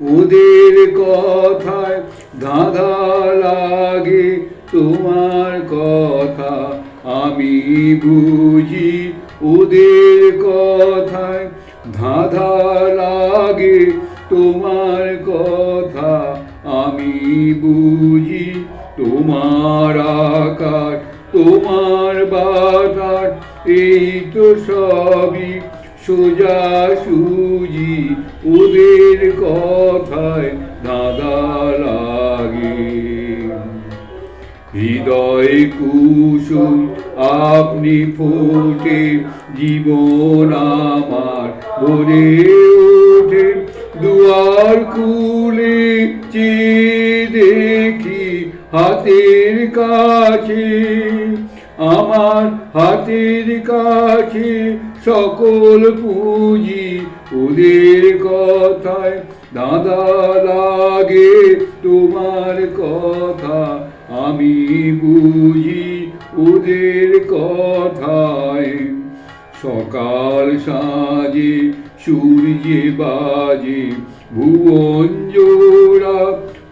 ওদের কথায় ধাঁধা লাগে তোমার কথা। আমি বুঝি ওদের কথায় ধাঁধা লাগে তোমার কথা। আমি বুঝি তোমার আকার তোমার বাতাস, এই তো সবই সোজা সুজি ওদের কথায় দাদা লাগে। হৃদয় কুসুম আপনি ফোটে, জীবন আমার ভরে ওঠে। দুয়ার খুলে চেয়ে দেখি হাতের কাছে, আমার হাতের কাছে সকল পুঁজি ওদের কথায়, দাদা লাগে তোমার কথা, আমি বুঝি ওদের কথায়। সকাল সাজে সূর্যে বাজে ভুবন জোড়া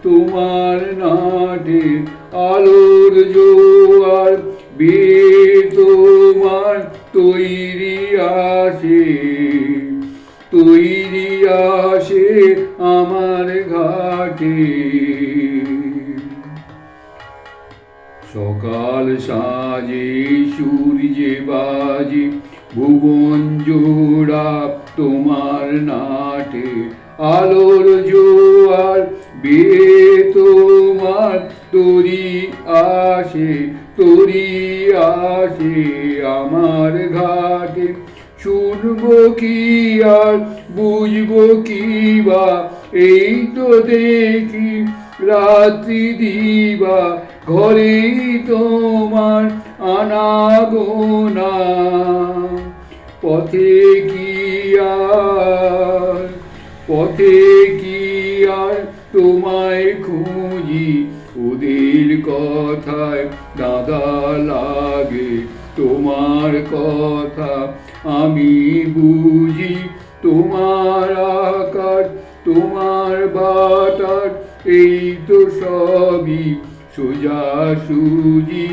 তোমার নাটে আলোর জোয়ার তৈরি আসে তৈরি আসে আমার ঘাটে। সকাল সাজে, সূর্যে বাজে, ভুবন জোড়া তোমার নাটে। আলোর জোয়ার বে তোমার তরি আসে তরি আসে আমার ঘাটে। শুনব কি আর, বুঝব কি বা? এই তো দেখি রাত্রি দিবা, ঘরেই তোমার আনাগোনা। পথে কি আর, পথে কি আর তোমায় খুঁজি? ওদের কথায় দাদা লাগে তোমার কথা। আমি বুঝি তোমার আকার, তোমার বাটার, এই তো সবই সোজা সুজি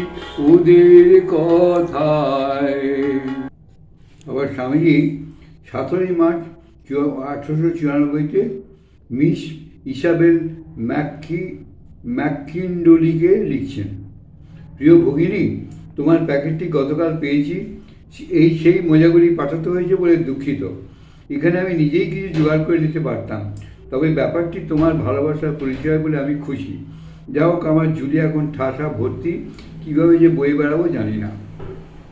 ওদের কথায়। আবার স্বামীজি সতেরোই মার্চ আঠারোশো চুরানব্বইতে মিস ইসাবেল ম্যাকি ম্যাকিন্ডোলিকে লিখছেন। প্রিয় ভগিনী, তোমার প্যাকেটটি গতকাল পেয়েছি। এই সেই মজাগুলি পাঠাতে হয়েছে বলে দুঃখিত। এখানে আমি নিজেই কিছু জোগাড় করে দিতে পারতাম। তবে ব্যাপারটি তোমার ভালোবাসার পরিচয় বলে আমি খুশি। যা হোক, আমার ঝুলি এখন ঠাসা ভর্তি। কীভাবে যে বই বেড়াবো জানি না।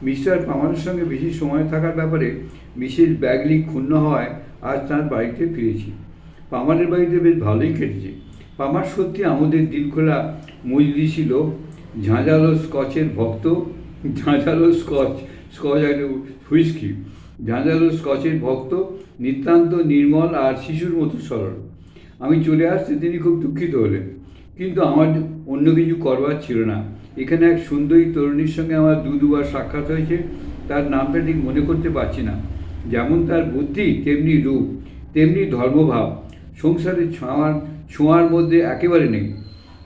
মিস্টার পামারের সঙ্গে বেশি সময় থাকার ব্যাপারে মিসেস ব্যাগলি ক্ষুণ্ণ হওয়ায় আজ তার বাড়িতে ফিরেছি। পামারের বাড়িতে বেশ ভালোই কেটেছে। পামার সত্যি আমাদের দিল খোলা মজলিসি লোক ঝাঁঝালো স্কচের ভক্ত, ঝাঁঝালো স্কচ স্কচ হুইস্কি। ঝাঁঝালো স্কচের ভক্ত, নিতান্ত নির্মল আর শিশুর মতো সরল। আমি চলে আসতে তিনি খুব দুঃখিত হলেন। কিন্তু আমার অন্য কিছু করবার ছিল না। এখানে এক সুন্দরী তরুণীর সঙ্গে আমার দু দুবার সাক্ষাৎ হয়েছে। তার নামটা ঠিক মনে করতে পারছি না। যেমন তার বুদ্ধি, তেমনি রূপ, তেমনি ধর্মভাব। সংসারের ছোঁয়ার ছোঁয়ার মধ্যে একেবারে নেই।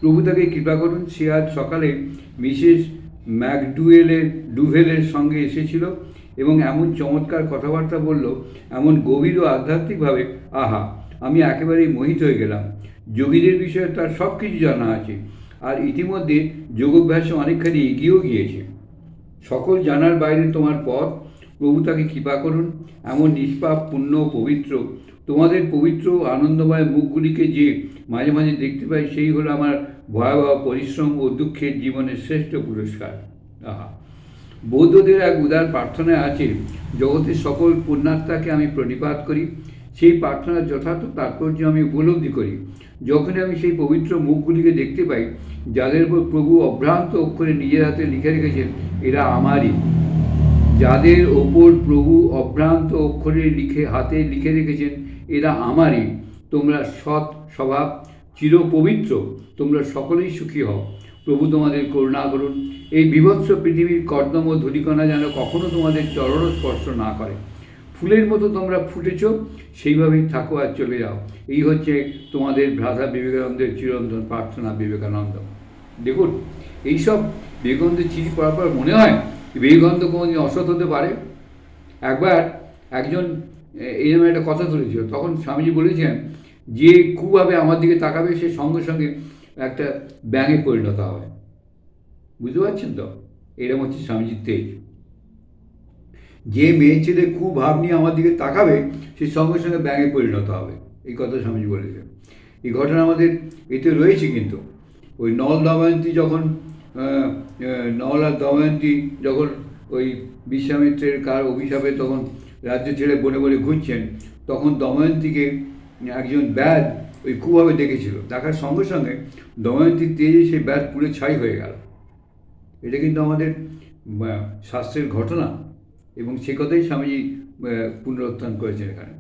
প্রভু তাকে কৃপা করুন, সে আজ সকালে মিসেস ম্যাকডুয়েলের ডুভেলের সঙ্গে এসেছিল এবং এমন চমৎকার কথাবার্তা বলল, এমন গভীর ও আধ্যাত্মিকভাবে, আহা, আমি একেবারেই মোহিত হয়ে গেলাম। যোগীদের বিষয়ে তার সব কিছু জানা আছে। আর ইতিমধ্যে যোগাভ্যাসে অনেকখানি এগিয়েও গিয়েছে। সকল জানার বাইরে তোমার পথ। প্রভু তাকে কৃপা করুন। এমন নিষ্পাপ, পুণ্য পবিত্র তোমাদের পবিত্র, আনন্দময় মুখগুলিকে যে মাঝে মাঝে দেখতে পাই, সেই হলো আমার ভয়াবহ পরিশ্রম ও দুঃখের জীবনের শ্রেষ্ঠ পুরস্কার। আহা। বৌদ্ধদের এক উদার প্রার্থনায় আছে, জগতের সকল পুণ্যাত্মাকে আমি প্রণিপাত করি, সেই প্রার্থনার যথার্থ তাৎপর্য আমি উপলব্ধি করি। যখনই আমি সেই পবিত্র মুখগুলিকে দেখতে পাই, যাদের উপর প্রভু অভ্রান্ত অক্ষরে নিজের হাতে লিখে রেখেছেন, এরা আমারই। যাদের ওপর প্রভু অভ্রান্ত অক্ষরে লিখে, হাতে লিখে রেখেছেন এরা আমারই। তোমরা সৎ স্বভাব, চিরপবিত্র। তোমরা সকলেই সুখী হও। প্রভু তোমাদের করুণা করুন। এই বিভৎস পৃথিবীর কর্দম ও ধূলিকণা যেন কখনো তোমাদের চরণ স্পর্শ না করে। ফুলের মতো তোমরা ফুটেছ সেইভাবেই থাকো আর চলে যাও। এই হচ্ছে তোমাদের ভ্রাতা বিবেকানন্দের চিরন্তন প্রার্থনা বিবেকানন্দ। দেখুন, এইসব বিবেকানন্দের চিঠি পড়ার পর মনে হয় বিবেকানন্দ কোনোদিন অসৎ হতে পারে? একবার একজন এ- এরকম একটা কথা তুলেছিল। তখন স্বামীজি বলেছেন, যে খুবভাবে আমার দিকে তাকাবে, সে সঙ্গে সঙ্গে একটা ব্যাঙে পরিণত হবে। বুঝতে পারছেন তো? এরকম হচ্ছে স্বামীজির তেজ। যে মেয়ে ছেলে ভাব নিয়ে আমার দিকে তাকাবে, সে সঙ্গে সঙ্গে ব্যাঙে পরিণত হবে। এই কথা স্বামীজি বলেছেন। এই ঘটনা আমাদের এতে রয়েছে কিন্তু। ওই নল দময়ন্তী যখন নল আর দময়ন্তী যখন ওই বিশ্বামিত্রের কার অভিশাপে তখন রাজ্য ছেড়ে বনে বনে ঘুরছেন, তখন দময়ন্তীকে একজন ব্যাদ ওই কুভাবে দেখেছিল দেখার সঙ্গে সঙ্গে দময়ন্তীর তেজে সেই ব্যাদ পুড়ে ছাই হয়ে গেল। এটা কিন্তু আমাদের শাস্ত্রের ঘটনা এবং সে কথাই স্বামীজি পুনরুত্থান করেছেন এখানে।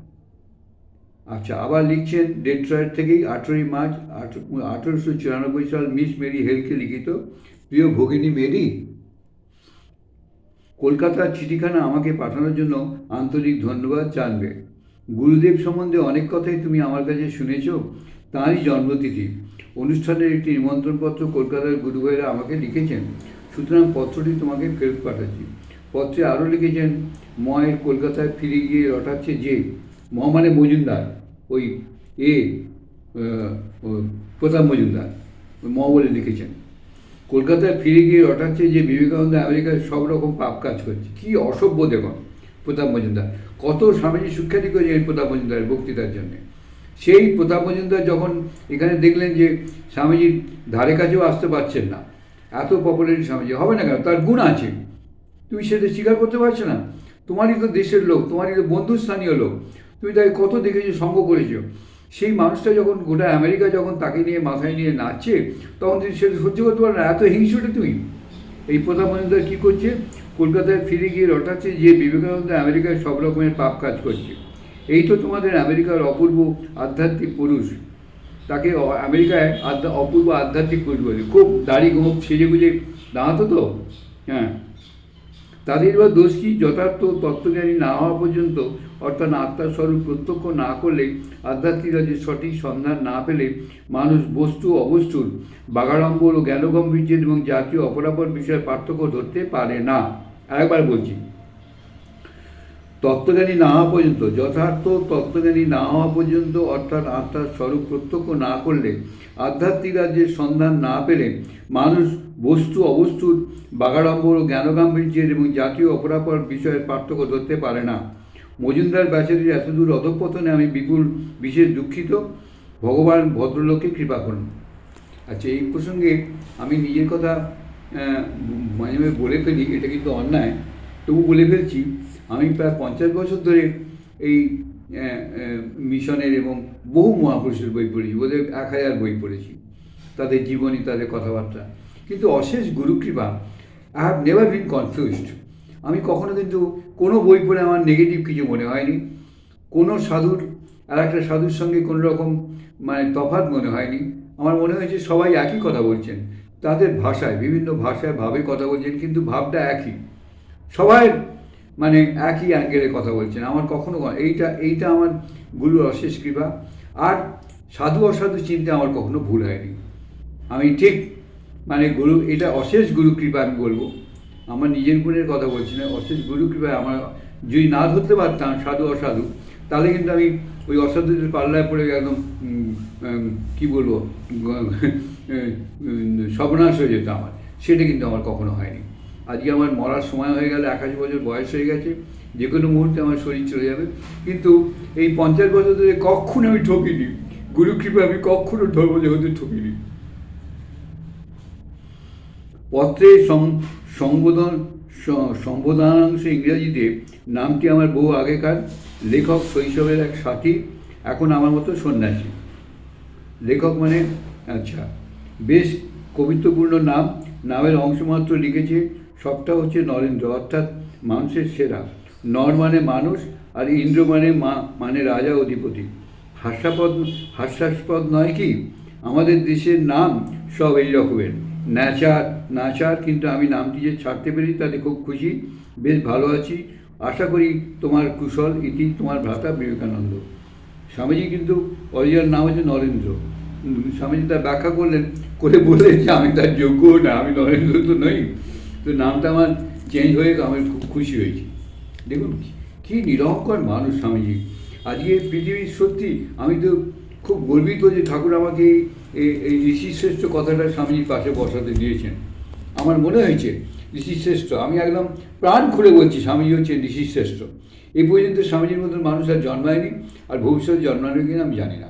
আচ্ছা আবার লিখছেন ডেট্রয়েট থেকেই আঠেরোই মার্চ আঠেরোশো চুরানব্বই সাল মিস মেরি হেলকে লিখিত, প্রিয় ভগিনী মেরি কলকাতার চিঠিখানা আমাকে পাঠানোর জন্য আন্তরিক ধন্যবাদ জানবে। গুরুদেব সম্বন্ধে অনেক কথাই তুমি আমার কাছে শুনেছ, তাঁরই জন্মতিথি। অনুষ্ঠানের একটি নিমন্ত্রণপত্র কলকাতার গুরুভাইরা আমাকে লিখেছেন, সুতরাং পত্রটি তোমাকে ফেরত পাঠাচ্ছি। পত্রে আরও লিখেছেন, ময়ের কলকাতায় ফিরে গিয়ে রটাচ্ছে যে ম মানে মজুমদার, ওই এ প্রতাপ মজুমদার, ম বলে লিখেছেন। কলকাতায় ফিরে গিয়ে রটাচ্ছে যে বিবেকানন্দ আমেরিকায় সব রকম পাপ কাজ করছে। কি অসভ্য দেখুন প্রতাপ মজুমদার। কত স্বামীজি সুখ্যাতি করেছে এই প্রতাপ মজুমদারের বক্তৃতার জন্য। সেই প্রতাপ মজুমদার যখন এখানে দেখলেন যে স্বামীজির ধারে কাছেও আসতে পারছেন না, এত পপুলারিটি স্বামীজি, হবে না কেন? তার গুণ আছে। তুমি সেটা স্বীকার করতে পারছ না? তোমারই তো দেশের লোক, তোমারই তো বন্ধুস্থানীয় লোক। তুমি তাকে কত দেখেছ, সঙ্গ করেছ? সেই মানুষটা যখন গোটা আমেরিকা যখন তাকে নিয়ে মাথায় নিয়ে নাচছে, তখন তুমি সেটা সহ্য করতে পারে না। এত হিংসুটে তুমি? এই মজুমদার কী করছে? কলকাতায় ফিরে গিয়ে রটাচ্ছে যে বিবেকানন্দ আমেরিকায় সব রকমের পাপ কাজ করছে। এই তো তোমাদের আমেরিকার অপূর্ব আধ্যাত্মিক পুরুষ। তাকে আমেরিকায় আধ্যা অপূর্ব আধ্যাত্মিক পুরুষ বলে। খুব দাড়ি গোপ সেজে গুজে দাঁড়াতো তো? হ্যাঁ। তাদের বা দোষ কি? যথার্থ তত্ত্বজ্ঞানী না হওয়া পর্যন্ত অর্থাৎ আত্মার স্বরূপ প্রত্যক্ষ না করলে আধ্যাত্মিকরা যে সঠিক সন্ধান না পেলে মানুষ বস্তু অবস্তুর বাগাড়ম্বর ও জ্ঞানগম্ভীর্যের এবং জাতীয় অপরাপর বিষয়ের পার্থক্য ধরতে পারে না। আরেকবার বলছি, তত্ত্বজ্ঞানী না হওয়া পর্যন্ত, যথার্থ তত্ত্বজ্ঞানী না হওয়া পর্যন্ত অর্থাৎ আত্মার স্বরূপ প্রত্যক্ষ না করলে, আধ্যাত্মিক রাজ্যের সন্ধান না পেলে মানুষ বস্তু অবস্তুর বাগাড়ম্বর ও জ্ঞানগাম্ভীর্যের এবং জাতীয় অপরাপর বিষয়ের পার্থক্য ধরতে পারে না। মজুমদার ব্যাচারির এতদূর অধঃপতনে আমি বিপুল, বিশেষ দুঃখিত। ভগবান ভদ্রলোককে কৃপা করুন। আচ্ছা এই প্রসঙ্গে আমি নিজের কথা মাঝে মাঝে বলে ফেলি, এটা কিন্তু অন্যায়। তবু বলে ফেলছি, আমি প্রায় পঞ্চাশ বছর ধরে এই মিশনের এবং বহু মহাপুরুষের বই পড়েছি, বোধহয় এক হাজার বই পড়েছি। তাদের জীবনী, তাদের কথাবার্তা। কিন্তু অশেষ Gurukripa I have never been confused আমি কখনো কিন্তু কোনো বই পড়ে আমার নেগেটিভ কিছু মনে হয়নি। কোনো সাধুর, আর একটা সাধুর সঙ্গে কোনো রকম মানে তফাৎ মনে হয়নি। আমার মনে হয়েছে সবাই একই কথা বলছেন। তাদের ভাষায়, বিভিন্ন ভাষায় ভাবে কথা বলছেন, কিন্তু ভাবটা একই। সবাই মানে একই অ্যাঙ্গেলে কথা বলছেন। আমার কখনো এইটা এইটা আমার গুরুর অশেষ কৃপা। আর সাধু অসাধু চিনতে আমার কখনো ভুল হয়নি। আমি ঠিক মানে গুরু, এটা অশেষ গুরু কৃপা আমি বলব। আমার নিজের গুণের কথা বলছি না, অশেষ গুরু কৃপায় আমার যদি না ধরতে পারতাম, সাধু অসাধু, তাহলে কিন্তু আমি ওই অসাধুদের পাল্লায় পড়ে একদম কি বলব সর্বনাশ হয়ে যেত আমার। সেটা কিন্তু আমার কখনো হয়নি। আজকে আমার মরার সময় হয়ে গেলে, একাশি বছর বয়স হয়ে গেছে, যে কোনো মুহূর্তে আমার শরীর চলে যাবে। কিন্তু এই পঞ্চাশ বছর ধরে কখনো আমি ঠকিনি। গুরু কৃপা আমি কখনো ধর্ম জগতে ঠকিনি। পত্রে সং- সংবোধন, স- সম্বোধনাংশ ইংরেজিতে, নামটি আমার বহু আগেকার লেখক শৈশবের এক সাথী, এখন আমার মতো সন্ন্যাসী। লেখক মানে আচ্ছা বেশ কবিত্বপূর্ণ নাম, নামের অংশমাত্র লিখেছে, সবটা হচ্ছে নরেন্দ্র, অর্থাৎ মানুষের সেরা। নর মানে মানুষ, আর ইন্দ্র মানে মা মানে রাজা অধিপতি। হাস্যাপদ, হাস্যাস্পদ নয় কি? আমাদের দেশের নাম সব এই রকমের। ন্যাচার নাচার কিন্তু আমি নামটি যে ছাড়তে পেরেছি তাতে খুব খুশি। বেশ ভালো আছি। আশা করি তোমার কুশল, ইতি, তোমার ভ্রাতা বিবেকানন্দ। স্বামীজি কিন্তু অরিজিনাল নাম হচ্ছে নরেন্দ্র। স্বামীজি তার ব্যাখ্যা করলেন, করে বললেন যে আমি তার যোগ্য না, আমি নরেন্দ্র তো নই। তো নামটা আমার চেঞ্জ হয়ে আমি খুব খুশি হয়েছি। দেখুন, কি- নিরঙ্কর মানুষ স্বামীজি। আজকে পৃথিবীর সত্যি, আমি তো খুব গর্বিত যে ঠাকুর আমাকে এই- এই এই ঋষি শ্রেষ্ঠ কথাটা স্বামীজির পাশে বসাতে দিয়েছেন। আমার মনে হয়েছে, ঋষি শ্রেষ্ঠ, আমি একদম প্রাণ খুলে বলছি, স্বামীজি হচ্ছে ঋষি শ্রেষ্ঠ। এই পর্যন্ত স্বামীজির মতন মানুষ আর জন্মায়নি, আর ভবিষ্যতে জন্মানো কিনা আমি জানি না।